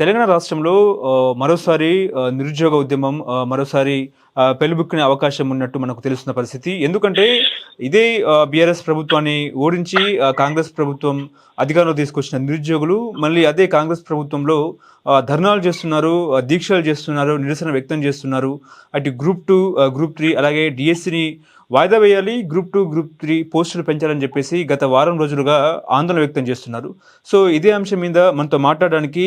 Telangana రాష్ట్రంలో మరోసారి నిరుద్యోగ ఉద్యమం మరోసారి ఆ, పెళ్ళిబుక్కునే అవకాశం ఉన్నట్టు మనకు తెలుస్తున్న పరిస్థితి. ఎందుకంటే ఇదే బీఆర్ఎస్ ప్రభుత్వాన్ని ఓడించి కాంగ్రెస్ ప్రభుత్వం అధికారంలో తీసుకొచ్చిన నిరుద్యోగులు మళ్ళీ అదే కాంగ్రెస్ ప్రభుత్వంలో ధర్నాలు చేస్తున్నారు దీక్షలు చేస్తున్నారు నిరసన వ్యక్తం చేస్తున్నారు. అటు గ్రూప్ టూ గ్రూప్ త్రీ అలాగే డిఎస్సిని వాయిదా వేయాలి గ్రూప్ టూ గ్రూప్ త్రీ పోస్టులు పెంచాలని చెప్పేసి గత వారం రోజులుగా ఆందోళన వ్యక్తం చేస్తున్నారు. సో ఇదే అంశం మీద మనతో మాట్లాడడానికి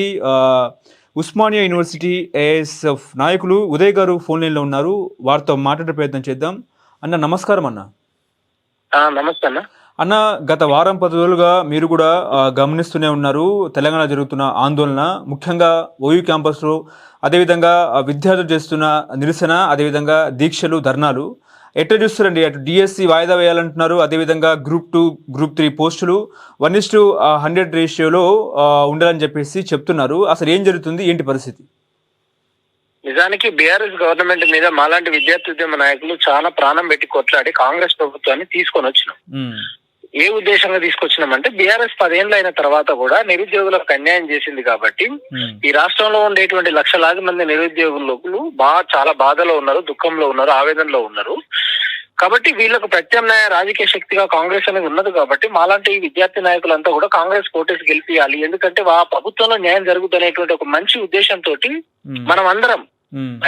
ఉస్మానియా యూనివర్సిటీ ఏఎస్ఎఫ్ నాయకులు ఉదయ్ గారు ఫోన్ లైన్లో ఉన్నారు. వారితో మాట్లాడే ప్రయత్నం చేద్దాం. అన్న నమస్కారం అన్న. నమస్తే అన్న. అన్న గత వారం పది రోజులుగా మీరు కూడా గమనిస్తూనే ఉన్నారు. తెలంగాణ జరుగుతున్న ఆందోళన ముఖ్యంగా ఓయూ క్యాంపస్లో అదేవిధంగా విద్యార్థులు చేస్తున్న నిరసన అదేవిధంగా దీక్షలు ధర్నాలు. ఎట్లా చూస్తారండి? అటు డిఎస్సి వాయిదా వేయాలంటున్నారు. అదేవిధంగా గ్రూప్ టూ గ్రూప్ త్రీ పోస్టులు. వన్ ఇస్ టు హండ్రెడ్ రేషియోలో ఉండాలని చెప్పేసి చెప్తున్నారు. అసలు ఏం జరుగుతుంది? ఏంటి పరిస్థితి? నిజానికి బీఆర్ఎస్ గవర్నమెంట్ మీద మాలాంటి విద్యార్థి ఉద్యమ నాయకులు చాలా ప్రాణం పెట్టి కొట్లాడి కాంగ్రెస్ ప్రభుత్వాన్ని తీసుకొని వచ్చినాం. ఏ ఉద్దేశంగా తీసుకొచ్చినామంటే బీఆర్ఎస్ పదేళ్ళు అయిన తర్వాత కూడా నిరుద్యోగులకు అన్యాయం చేసింది కాబట్టి ఈ రాష్ట్రంలో ఉండేటువంటి లక్షలాది మంది నిరుద్యోగులు బాగా చాలా బాధలో ఉన్నారు దుఃఖంలో ఉన్నారు ఆవేదనలో ఉన్నారు. కాబట్టి వీళ్ళకు ప్రత్యామ్నాయ రాజకీయ శక్తిగా కాంగ్రెస్ అనేది ఉన్నది కాబట్టి మాలాంటి ఈ విద్యార్థి నాయకులంతా కూడా కాంగ్రెస్ కోటేసి గెలిపియాలి. ఎందుకంటే ఆ ప్రభుత్వంలో న్యాయం జరుగుతున్నటువంటి ఒక మంచి ఉద్దేశంతో మనం అందరం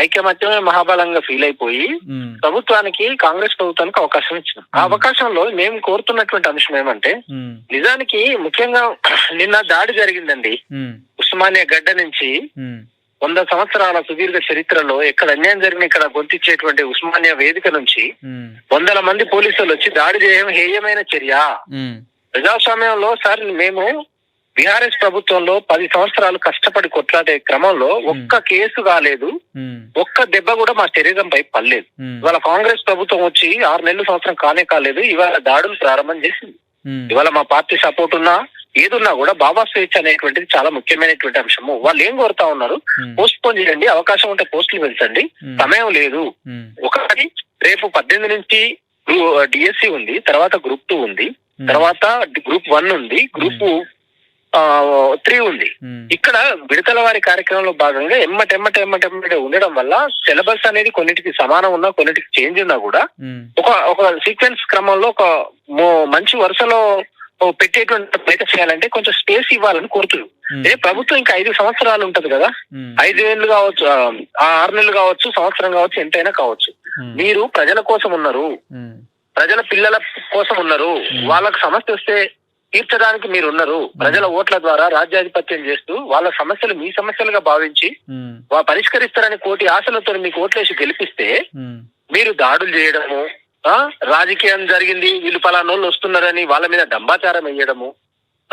ఐక్యమత్యమే మహాబలంగా ఫీల్ అయిపోయి ప్రభుత్వానికి కాంగ్రెస్ ప్రభుత్వానికి అవకాశం ఇచ్చినాం. ఆ అవకాశంలో మేము కోరుతున్నటువంటి అంశం ఏమంటే నిజానికి ముఖ్యంగా నిన్న దాడి జరిగిందండి. ఉస్మానియా గడ్డ నుంచి వంద సంవత్సరాల సుదీర్ఘ చరిత్రలో ఎక్కడ అన్యాయం జరిగిన ఇక్కడ గొంతిచ్చేటువంటి ఉస్మానియా వేదిక నుంచి వందల మంది పోలీసులు వచ్చి దాడి చేయడం హేయమైన చర్య. ప్రజాస్వామ్యంలో సార్ మేము బీఆర్ఎస్ ప్రభుత్వంలో పది సంవత్సరాలు కష్టపడి కొట్లాడే క్రమంలో ఒక్క కేసు కాలేదు ఒక్క దెబ్బ కూడా మా శరీరంపై పడలేదు. ఉమ్, ఇవాళ కాంగ్రెస్ ప్రభుత్వం వచ్చి ఆరు నెలల సంవత్సరం కానే కాలేదు ఇవాళ దాడులు ప్రారంభం చేసింది. ఇవాళ మా పార్టీ సపోర్ట్ ఉన్నా ఏదున్నా కూడా బాబా స్వేచ్ఛ అనేటువంటిది చాలా ముఖ్యమైనటువంటి అంశము. వాళ్ళు ఏం కోరుతా ఉన్నారు? పోస్ట్ పోన్ చేయండి అవకాశం ఉంటే పోస్టులు పెంచండి సమయం లేదు. ఒకటి రేపు పద్దెనిమిది నుంచి డిఎస్సి ఉంది తర్వాత గ్రూప్ టూ ఉంది తర్వాత గ్రూప్ వన్ ఉంది గ్రూప్ త్రీ ఉంది. ఇక్కడ విడతల వారి కార్యక్రమంలో భాగంగా ఎమ్మట ఎమ్మట ఎమ్మట ఎమ్మట ఉండడం వల్ల సిలబస్ అనేది కొన్నిటికి సమానం ఉన్నా కొన్నిటికి చేంజ్ ఉన్నా కూడా ఒక ఒక సీక్వెన్స్ క్రమంలో ఒక మంచి వరుసలో పెట్టేటువంటి ప్రయత్నం చేయాలంటే కొంచెం స్పేస్ ఇవ్వాలని కోరుతుంది ఉమ్, ఏ ప్రభుత్వం ఇంకా ఐదు సంవత్సరాలు ఉంటది కదా? ఐదు ఏళ్ళు కావచ్చు ఆరు నెలలు కావచ్చు సంవత్సరం కావచ్చు ఎంతైనా కావచ్చు. మీరు ప్రజల కోసం ఉన్నారు. ప్రజల పిల్లల కోసం ఉన్నారు. వాళ్ళకి సమస్య వస్తే తీర్చడానికి మీరు ఉన్నారు. ప్రజల ఓట్ల ద్వారా రాజ్యాధిపత్యం చేస్తూ వాళ్ళ సమస్యలు మీ సమస్యలుగా భావించి పరిష్కరిస్తారని కోటి ఆశలతో మీకు ఓట్లేసి గెలిపిస్తే మీరు దాడులు చేయడము రాజకీయం జరిగింది వీళ్ళు పలానోళ్ళు వస్తున్నారని వాళ్ళ మీద డంబాచారం వేయడము.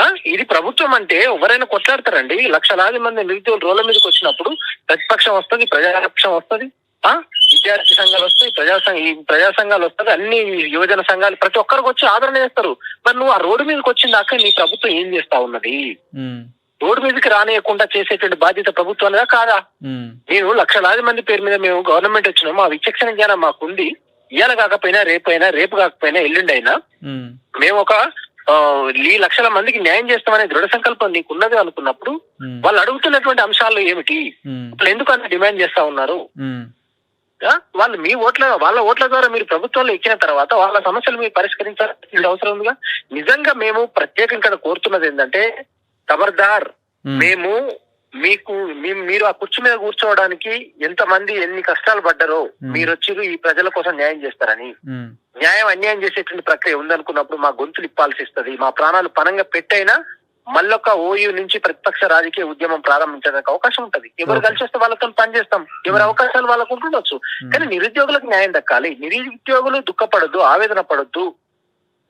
ఆ? ఇది ప్రభుత్వం అంటే ఎవరైనా కొట్లాడతారండి. లక్షలాది మంది నిరుద్యోగులు రోడ్ల మీదకి వచ్చినప్పుడు ప్రతిపక్షం వస్తుంది ప్రజాపక్షం వస్తుంది. ఆ? విద్యార్థి సంఘాలు వస్తాయి ప్రజా సంఘ ఈ ప్రజా సంఘాలు వస్తుంది అన్ని యువజన సంఘాలు ప్రతి ఒక్కరికి వచ్చి ఆదరణ చేస్తారు. మరి నువ్వు ఆ రోడ్డు మీదకి వచ్చిన దాకా నీ ప్రభుత్వం ఏం చేస్తా ఉన్నది? రోడ్డు మీదకి రానియకుండా చేసేటువంటి బాధ్యత ప్రభుత్వానిదా కాదా? నేను లక్షలాది మంది పేరు మీద మేము గవర్నమెంట్ వచ్చినాము మా విచక్షణ జ్ఞానం మాకుంది. ఇవాళ కాకపోయినా రేపైనా రేపు కాకపోయినా ఎల్లుండి అయినా మేము ఒక ఈ లక్షల మందికి న్యాయం చేస్తామనే దృఢ సంకల్పం నీకు ఉన్నది అనుకున్నప్పుడు వాళ్ళు అడుగుతున్నటువంటి అంశాలు ఏమిటి? వాళ్ళు ఎందుకు అంత డిమాండ్ చేస్తా ఉన్నారు? వాళ్ళు మీ ఓట్ల వాళ్ళ ఓట్ల ద్వారా మీరు ప్రభుత్వంలో ఎక్కిన తర్వాత వాళ్ళ సమస్యలు మీరు పరిష్కరించాల్సిన అవసరం ఉందిగా? నిజంగా మేము ప్రత్యేకంగా కోరుతున్నది ఏంటంటే ఖబర్దార్ మేము మీకు మీరు ఆ కుర్చీ మీద కూర్చోవడానికి ఎంతమంది ఎన్ని కష్టాలు పడ్డారో మీరు వచ్చి ఈ ప్రజల కోసం న్యాయం చేస్తారని. న్యాయం అన్యాయం చేసేటువంటి ప్రక్రియ ఉందనుకున్నప్పుడు మా గొంతులు ఇప్పాల్సి ఇస్తుంది మా ప్రాణాలు పనంగా పెట్టైనా మళ్ళొక్క ఓయూ నుంచి ప్రతిపక్ష రాజకీయ ఉద్యమం ప్రారంభించడానికి అవకాశం ఉంటది. ఎవరు. కలిసి వస్తే వాళ్ళతో పని చేస్తాం. ఎవరి అవకాశాలు వాళ్ళకు ఉంటుండొచ్చు. కానీ నిరుద్యోగులకు న్యాయం దక్కాలి. నిరుద్యోగులు దుఃఖపడొద్దు ఆవేదన పడొద్దు.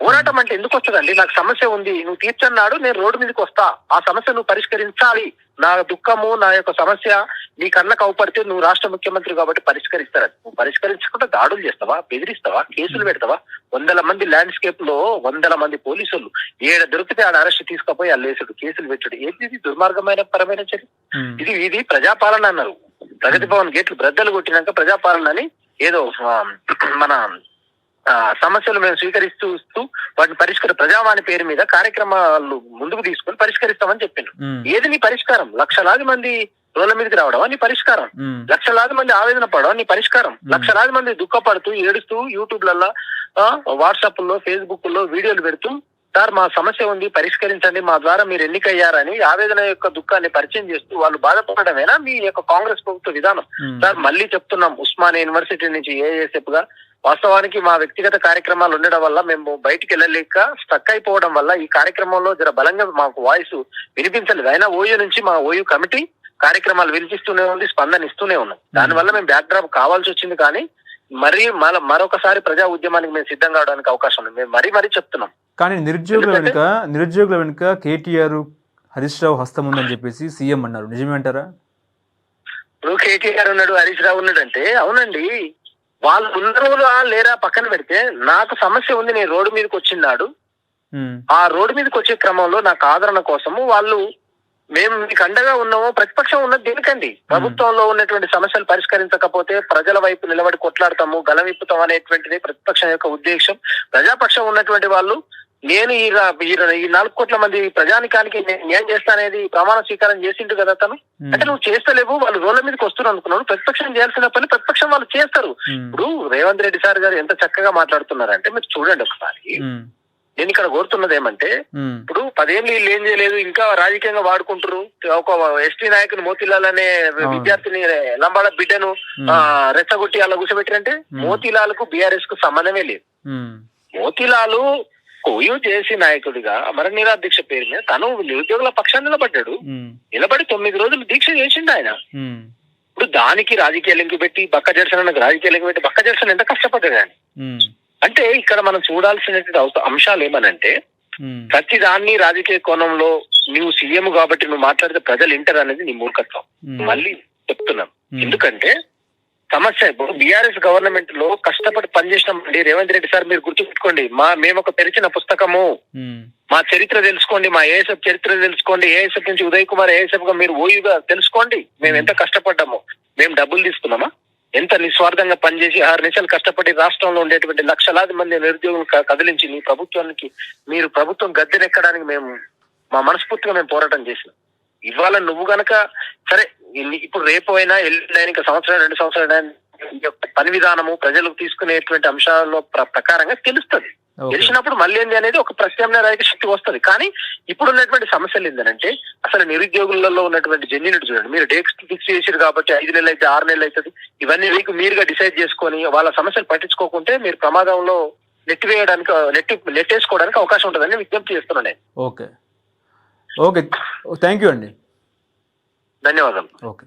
పోరాటం అంటే ఎందుకు వస్తుందండి? నాకు సమస్య ఉంది. నువ్వు తీర్చన్నాడు నేను రోడ్డు మీదకి వస్తా. ఆ సమస్య నువ్వు పరిష్కరించాలి. నా దుఃఖము నా యొక్క సమస్య నీ కళ్ళకు అవపడితే నువ్వు రాష్ట్ర ముఖ్యమంత్రి కాబట్టి పరిష్కరిస్తారని. నువ్వు పరిష్కరించకుండా దాడులు చేస్తావా? బెదిరిస్తావా? కేసులు పెడతావా? వందల మంది ల్యాండ్స్కేప్లో వందల మంది పోలీసులు ఏడ దొరికితే ఆడ అరెస్ట్ తీసుకుపోయి అల్లేసుడు కేసులు పెట్టుడు. ఏంటి ఇది? దుర్మార్గమైన పరమైన చర్య? ఇది ఇది ప్రజాపాలన అన్నారు. ప్రగతి భవన్ గేట్లు బ్రద్దలు కొట్టినాక ప్రజాపాలన అని ఏదో మన సమస్యలు మేము స్వీకరిస్తూ వాటిని పరిష్కరి ప్రజావాణి పేరు మీద కార్యక్రమాలు ముందుకు తీసుకొని పరిష్కరిస్తామని చెప్పిండ్రు ఉమ్, ఏది నీ పరిష్కారం? లక్షలాది మంది రోడ్ల మీదకి రావడం నీ పరిష్కారం? లక్షలాది మంది ఆవేదన పడడం నీ పరిష్కారం? లక్షలాది మంది దుఃఖపడుతూ ఏడుస్తూ యూట్యూబ్లలో వాట్సాప్లో ఫేస్బుక్లో వీడియోలు పెడుతూ సార్ మా సమస్య ఉంది పరిష్కరించండి మా ద్వారా మీరు ఎన్నికయ్యారని ఆవేదన యొక్క దుఃఖాన్ని పరిచయం చేస్తూ వాళ్ళు బాధపడమేనా మీ యొక్క కాంగ్రెస్ ప్రభుత్వ విధానం? సార్ మళ్ళీ చెప్తున్నాం ఉస్మానియా యూనివర్సిటీ నుంచి ఏఎస్ఎఫ్గా. వాస్తవానికి మా వ్యక్తిగత కార్యక్రమాలు ఉండడం వల్ల మేము బయటికి వెళ్ళలేక స్టక్ అయిపోవడం వల్ల ఈ కార్యక్రమంలో జర బలంగా మాకు వాయిస్ వినిపించలేదు. అయినా ఓయూ నుంచి మా ఓయూ కమిటీ కార్యక్రమాలు వినిపిస్తూనే ఉంది స్పందన ఇస్తూనే ఉన్నాం దానివల్ల మేము బ్యాక్ డ్రాప్ కావాల్సి వచ్చింది కానీ మరీ మర మరొకసారి ప్రజా ఉద్యమానికి మేము సిద్ధం కావడానికి అవకాశం ఉంది. మేము మరీ మరీ చెప్తున్నాం. కానీ నిరుద్యోగుల వెనుక నిరుద్యోగుల వెనుక కేటీఆర్ హరీష్ రావు హస్తం ఉందని చెప్పేసి సీఎం అన్నారు. నిజమే అంటారా? ఇప్పుడు కేటీఆర్ ఉన్నాడు హరీష్ రావు ఉన్నాడు అంటే అవునండి. వాళ్ళు ఉన్నారు లేరా పక్కన పెడితే నాకు సమస్య ఉంది నేను రోడ్డు మీదకి వచ్చిన్నాడు. ఆ రోడ్డు మీదకి వచ్చే క్రమంలో నాకు ఆదరణ కోసము వాళ్ళు మేము మీకు అండగా ఉన్నాము ప్రతిపక్షం ఉన్నది దేనికండి. ప్రభుత్వంలో ఉన్నటువంటి సమస్యలు పరిష్కరించకపోతే ప్రజల వైపు నిలబడి కొట్లాడతాము గలవిప్పుతాం అనేటువంటిది ప్రతిపక్షం యొక్క ఉద్దేశం. ప్రజాపక్షం ఉన్నటువంటి వాళ్ళు నేను ఈ ఈ నాలుగు కోట్ల మంది ప్రజానికానికి నేను న్యాయం చేస్తానేది ప్రమాణ స్వీకారం చేసిండు కదా తను. అంటే నువ్వు చేస్తలేవు వాళ్ళు రోడ్ల మీదకి వస్తున్నారు అనుకున్నాను ప్రతిపక్షం చేయాల్సిన పని ప్రతిపక్షం వాళ్ళు చేస్తారు. ఇప్పుడు రేవంత్ రెడ్డి సార్ గారు ఎంత చక్కగా మాట్లాడుతున్నారంటే మీరు చూడండి ఒకసారి. నేను ఇక్కడ కోరుతున్నది ఏమంటే ఇప్పుడు పదేళ్ళు వీళ్ళు ఏం చేయలేదు ఇంకా రాజకీయంగా వాడుకుంటారు ఒక ఎస్టీ నాయకుని మోతీలాల్ అనే విద్యార్థిని లంబాడ బిడ్డను ఆ, రెచ్చగొట్టి అలా కూర్చోబెట్టారంటే మోతీలాల్కు బీఆర్ఎస్కు సంబంధమే లేదు. మోతీలాలు కొయ్యూ చేసి నాయకుడిగా అమర నిరాదీక్ష పేరు మీద తను నిరుద్యోగుల పక్షాన్ని నిలబడ్డాడు. నిలబడి తొమ్మిది రోజులు దీక్ష చేసిండు ఆయన. ఇప్పుడు దానికి రాజకీయ లింక్ పెట్టి బక్క అన్నది రాజకీయ లింక్ పెట్టి బక్క జర్సన్ ఎంత కష్టపడ్డాడు ఆయన. అంటే ఇక్కడ మనం చూడాల్సినటువంటి అంశాలు ఏమనంటే ప్రతి దాన్ని రాజకీయ కోణంలో నువ్వు సీఎం కాబట్టి నువ్వు మాట్లాడితే ప్రజలు వింటారు అనేది నీ మూర్ఖత్వం. మళ్ళీ చెప్తున్నాం. ఎందుకంటే సమస్య. ఇప్పుడు బీఆర్ఎస్ గవర్నమెంట్లో కష్టపడి పనిచేసినామండి రేవంత్ రెడ్డి సార్ మీరు గుర్తుపెట్టుకోండి మా మేము ఒక తెరిచిన పుస్తకము. మా చరిత్ర తెలుసుకోండి మా ఏఎస్ఎఫ్ చరిత్ర తెలుసుకోండి. ఏఎస్ఎఫ్ నుంచి ఉదయ్ కుమార్ ఏఎస్ఎఫ్గా మీరు ఓయూగా తెలుసుకోండి. మేము ఎంత కష్టపడ్డామో. మేము డబ్బులు తీసుకున్నామా? ఎంత నిస్వార్థంగా పనిచేసి ఆరు నిమిషాలు కష్టపడి రాష్ట్రంలో ఉండేటువంటి లక్షలాది మంది నిరుద్యోగులు కదిలించి మీ ప్రభుత్వానికి మీరు ప్రభుత్వం గద్దెనెక్కడానికి మేము మా మనస్ఫూర్తిగా మేము పోరాటం చేసినాం. ఇవాళ నువ్వు గనక సరే ఇప్పుడు రేపు అయినా ఎల్లుండి ఇంకా సంవత్సరం రెండు సంవత్సరాలు పని విధానము ప్రజలకు తీసుకునేటువంటి అంశాల ప్ర- ప్రకారంగా తెలుస్తుంది. తెలిసినప్పుడు మళ్ళీ ఏంది అనేది ఒక ప్రత్యామ్నాయ రాజకీయ శక్తి వస్తుంది. కానీ ఇప్పుడు ఉన్నటువంటి సమస్యలు ఏంటంటే అసలు నిరుద్యోగులలో ఉన్నటువంటి జెన్యునిటీ చూడండి. మీరు డేట్స్ ఫిక్స్ చేసారు కాబట్టి ఐదు నెలలు అయితే ఆరు నెలలు అవుతుంది ఇవన్నీ మీకు మీరుగా డిసైడ్ చేసుకొని వాళ్ళ సమస్యలు పట్టించుకోకుంటే మీరు ప్రమాదంలో నెట్టివేయడానికి నెట్టి నెట్టేసుకోవడానికి అవకాశం ఉంటుందని విజ్ఞప్తి చేస్తున్నాను నేను. ఓకే. ఓకే. థ్యాంక్ యూ అండి. ధన్యవాదాలు ఓకే